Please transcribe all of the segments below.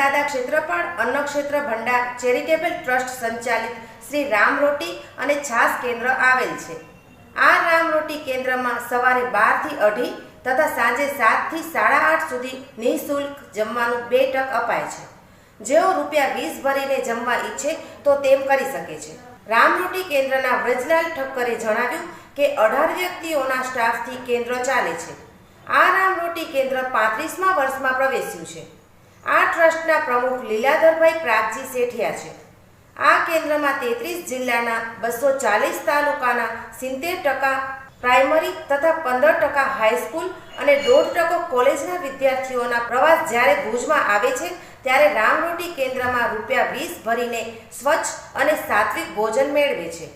દાદા ક્ષેત્રપાળ અન્ન ક્ષેત્ર ભંડાર, ચેરિટેબલ ટ્રસ્ટ સંચાલિત શ્રી રામ રોટી અને છાસ કેન્દ્ર આવેલ છે. આ રામ રોટી કેન્દ્રમાં સવારે બારથી અઢી તથા સાંજે સાતથી સાડા આઠ સુધી નિઃશુલ્ક જમવાનું બે ટક અપાય છે. જેઓ રૂપિયા વીસ ભરીને જમવા ઈચ્છે તો તેમ કરી શકે છે. રામરોટી કેન્દ્રના વ્રજલાલ ઠક્કરે જણાવ્યું કે અઢાર વ્યક્તિઓના સ્ટાફથી કેન્દ્ર ચાલે છે. આ રામરોટી કેન્દ્ર પાંત્રીસમા વર્ષમાં પ્રવેશ્યું છે. આ ટ્રસ્ટના પ્રમુખ લીલાધરભાઈ પ્રાગજી શેઠિયા છે. આ કેન્દ્રમાં તેત્રીસ જિલ્લાના બસો ચાલીસ તાલુકાના સિત્તેર ટકા પ્રાઇમરી તથા પંદર ટકા હાઈસ્કૂલ અને દોઢ ટકો કોલેજના વિદ્યાર્થીઓના પ્રવાસ જ્યારે ભુજમાં આવે છે, ત્યારે રામરોટી કેન્દ્રમાં રૂપિયા વીસ ભરીને સ્વચ્છ અને સાત્વિક ભોજન મેળવે છે.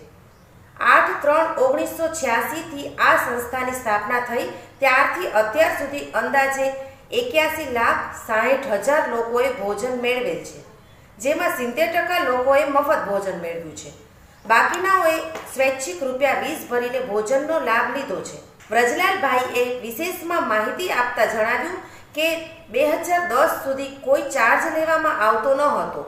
આઠ ત્રણ ઓગણીસો છ્યાસીથી આ સંસ્થાની સ્થાપના થઈ, ત્યારથી અત્યાર સુધી અંદાજે એક્યાસી લાખ સાહીઠ હજાર લોકોએ ભોજન મેળવેલ છે, જેમાં સિત્તેર ટકા લોકોએ મફત ભોજન મેળવ્યું છે. બાકીનાઓએ સ્વૈચ્છિક રૂપિયા વીસ ભરીને ભોજનનો લાભ લીધો છે. વ્રજલાલભાઈએ વિશેષમાં માહિતી આપતા જણાવ્યું કે, બે હજાર દસ સુધી કોઈ ચાર્જ લેવામાં આવતો ન હતો.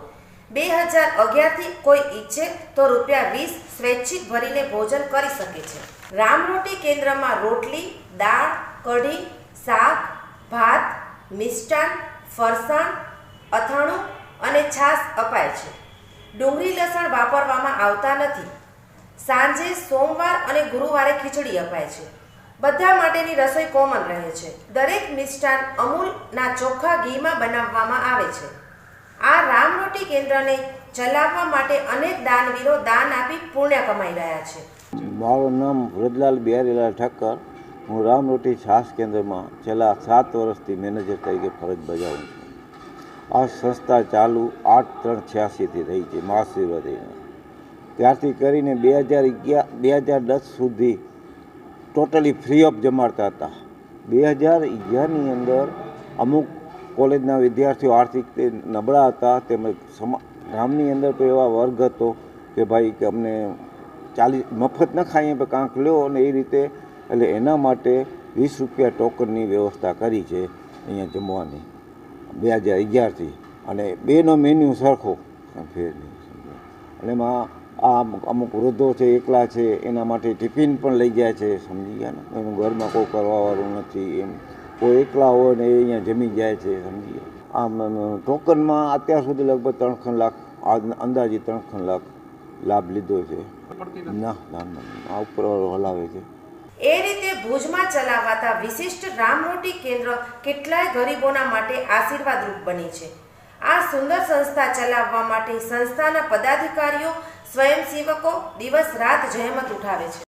બે હજાર અગિયારથી કોઈ ઈચ્છે તો રૂપિયા વીસ સ્વૈચ્છિક ભરીને ભોજન કરી શકે છે. રામરોટી કેન્દ્રમાં રોટલી, દાળ, કઢી, શાક ભાત, મિષ્ટાન, ફરસાણ, અથાણું અને છાશ અપાય છે. ડુંગળી લસણ વાપરવામાં આવતા નથી. સાંજે, સોમવાર અને ગુરુવારે ખીચડી અપાય છે. બધા માટેની રસોઈ કોમન રહે છે. દરેક મિષ્ટાન અમૂલના ચોખ્ખા ઘીમાં બનાવવામાં આવે છે. આ રામરોટી કેન્દ્રને ચલાવવા માટે અનેક દાનવીરો દાન આપી પુણ્ય કમાઈ રહ્યા છે. મારું નામ વૃદલાલ બિહારીલાલ ઠક્કર. હું રામરોટી છાસ કેન્દ્રમાં છેલ્લા સાત વર્ષથી મેનેજર તરીકે ફરજ બજાવું છું. આ સંસ્થા ચાલુ આઠ ત્રણ છ્યાસીથી રહી છે, મહાશિવરાત્રિના. ત્યારથી કરીને બે હજાર અગિયાર બે હજાર દસ સુધી ટોટલી ફ્રી ઓફ જમાડતા હતા. બે હજાર અગિયારની અંદર અમુક કોલેજના વિદ્યાર્થીઓ આર્થિક રીતે નબળા હતા, તેમજ સમા, ગામની અંદર તો એવા વર્ગ હતો કે ભાઈ કે અમને ચાલીસ, મફત ન ખાઈએ પણ કાંક લ્યો અને એ રીતે એટલે એના માટે વીસ રૂપિયા ટોકનની વ્યવસ્થા કરી છે અહીંયા જમવાની. બે હજાર અગિયારથી. અને બેનો મેન્યુ સરખો. ફેર નહીં. અને એમાં આ અમુક વૃદ્ધો છે એકલા છે એના માટે ટિફિન પણ લઈ જાય છે. સમજી ગયા ને? એનું ઘરમાં કોઈ કરવાવાળું નથી એમ. કોઈ એકલા હોય ને એ અહીંયા જમી જાય છે સમજી ગયા. આમ ટોકનમાં અત્યાર સુધી લગભગ ત્રણ ખણ લાખ અંદાજે ત્રણ ખણ લાખ લાભ લીધો છે. ના ના ના. આ ઉપરવાળો હલાવે છે. એ રીતે ભુજમાં ચલાવાતા વિશિષ્ટ રામરોટી કેન્દ્ર કેટલાય ગરીબોના માટે આશીર્વાદરૂપ બની છે. આ સુંદર સંસ્થા ચલાવવા માટે સંસ્થાના પદાધિકારીઓ, સ્વયંસેવકો દિવસ રાત જહેમત ઉઠાવે છે.